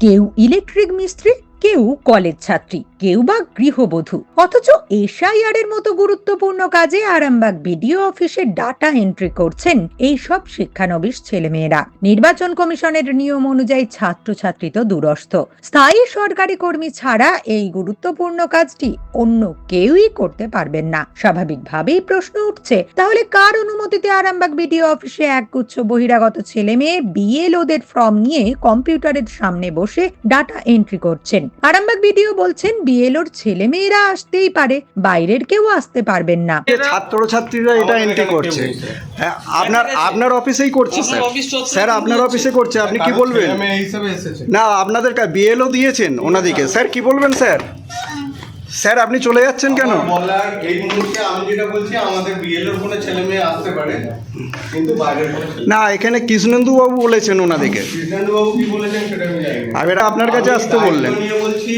কেউ ইলেকট্রিক মিস্ত্রি কেউ কলেজ ছাত্রী, কেউ বা গৃহবধূ। অথচ এসআইআর এর মতো গুরুত্বপূর্ণ কাজে আরামবাগ বিডিও অফিসে ডাটা এন্ট্রি করছেন এই সব শিক্ষানবিশ ছেলেমেয়েরা। নির্বাচন কমিশনের নিয়ম অনুযায়ী ছাত্রছাত্রী তো দূরস্থ স্থায়ী সরকারি কর্মী ছাড়া এই গুরুত্বপূর্ণ কাজটি অন্য কেউই করতে পারবেন না। স্বাভাবিকভাবেই প্রশ্ন উঠছে, তাহলে কার অনুমতিতে আরামবাগ বিডিও অফিসে একগুচ্ছ বহিরাগত ছেলে মেয়ে বিএলওদের ফর্ম নিয়ে কম্পিউটারের সামনে বসে ডাটা এন্ট্রি করছেন? আরামবাগ বিডিও বলছেন বিএলওর ছেলে মেয়েরা আসতেই পারে বাইরের কেউ আসতে পারবেন না। ছাত্র ছাত্রীরা এটা এন্ট্রি করছে? হ্যাঁ আপনার আপনার অফিসেই করছে স্যার স্যার আপনার অফিসে করছে আপনি কি বলবেন? না আপনাদের বিএলও দিয়েছেন ওনাদিকে। স্যার কি বলবেন স্যার? স্যার আপনি চলে যাচ্ছেন কেন? বলার এই মুহূর্তে আমি যেটা বলছি আমাদের বিএলওর কোনো ছেলে মেয়ে আসতে পারে কিন্তু বাইরের না এখানে কৃষ্ণেন্দু বাবু বলেছেন ওনাদেরকে। কৃষ্ণেন্দু বাবু কি বলেছেন সেটা আমি জানি না। আপনার কাছে আসতে বললেন। বলছি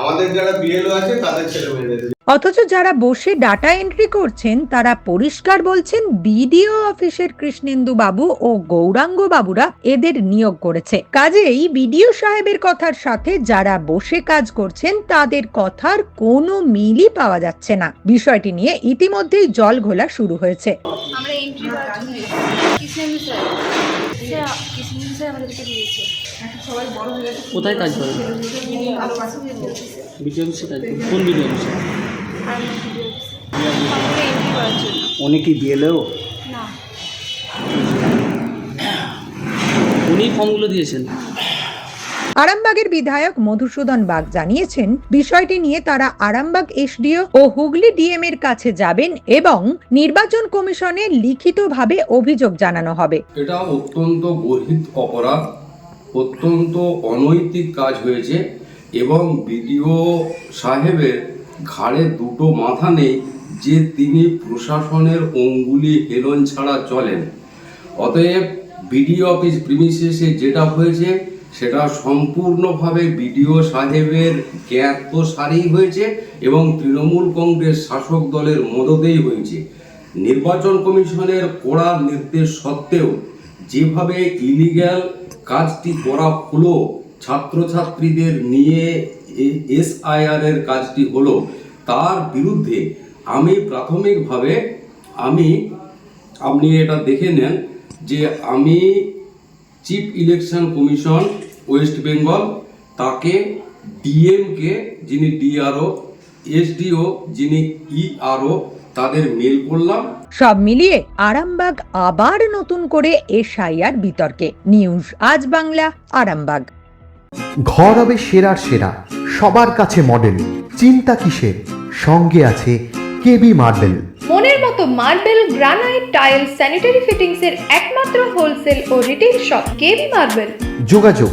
আমাদের যারা বিএলও আছে তাদের ছেলে মেয়েদের অথচ যারা বসে ডাটা এন্ট্রি করছেন তারা পরিষ্কার বলছেন বিডিও অফিসের কৃষ্ণেন্দু বাবু ও গৌরাঙ্গ বাবুরা এদের নিয়োগ করেছে। কাজেই বিডিও সাহেবের কথার সাথে যারা বসে কাজ করছেন তাদের কথার কোনো মিলই পাওয়া যাচ্ছে না। বিষয়টি নিয়ে ইতিমধ্যেই জল ঘোলা শুরু হয়েছে। আমরা এন্ট্রি করার জন্য Krishnendu sir. Sir Krishnendu sir আমাদেরকে দিয়েছে। সবাই বড় হয়ে গেছে। কোথায় কাজ করেন? বলছে বিডিও অফিসে কাজ করেন কোন বিডিও অফিসে উনি কি বিএলও উনি ফর্মগুলো দিয়েছেন। আরামবাগের বিধায়ক মধুসূদন বাগ জানিয়েছেন বিষয়টি নিয়ে তারা আরামবাগ এসডিও ও হুগলি ডিএম এর কাছে যাবেন এবং নির্বাচন কমিশনে লিখিতভাবে অভিযোগ জানানো হবে। এটা অত্যন্ত গর্হিত অপরাধ। অত্যন্ত অনৈতিক কাজ হয়েছে এবং বিডিও সাহেবের ঘাড়ে দুটো মাথা নেই যে তিনি প্রশাসনের অঙ্গুলি হেলন ছাড়া চলেন। অতএব বিডিও অফিস প্রিমিসেসে যেটা হয়েছে সেটা সম্পূর্ণভাবে বিডিও সাহেবের জ্ঞাত সারেই হয়েছে এবং তৃণমূল কংগ্রেস শাসক দলের মদতেই হয়েছে। নির্বাচন কমিশনের কড়া নির্দেশ সত্ত্বেও যেভাবে ইলিগ্যাল কাজটি করা হলো, ছাত্রছাত্রীদের নিয়ে এসআইআর এর কাজটি হলো। তার বিরুদ্ধে আমি প্রাথমিকভাবে আমি, আপনি এটা দেখে নেন যে আমি chief election commission West Bengal, তাকে ডিএমকে যিনি ডিআরও, এসডিও যিনি ইআরও তাদের মেল করলাম। সব মিলিয়ে আরামবাগ আবার নতুন করে এসআইআর বিতর্কে। নিউজ আজ বাংলা আরামবাগ। ঘর হবে সেরার সেরা সবার কাছে মডেল চিন্তা কিসের? সঙ্গে আছে কেবি মার্বেল। মনের মতো marble granite tile sanitary fittings এর একমাত্র হোলসেল ও রিটেল শপ কেবি মার্বেল। যোগাযোগ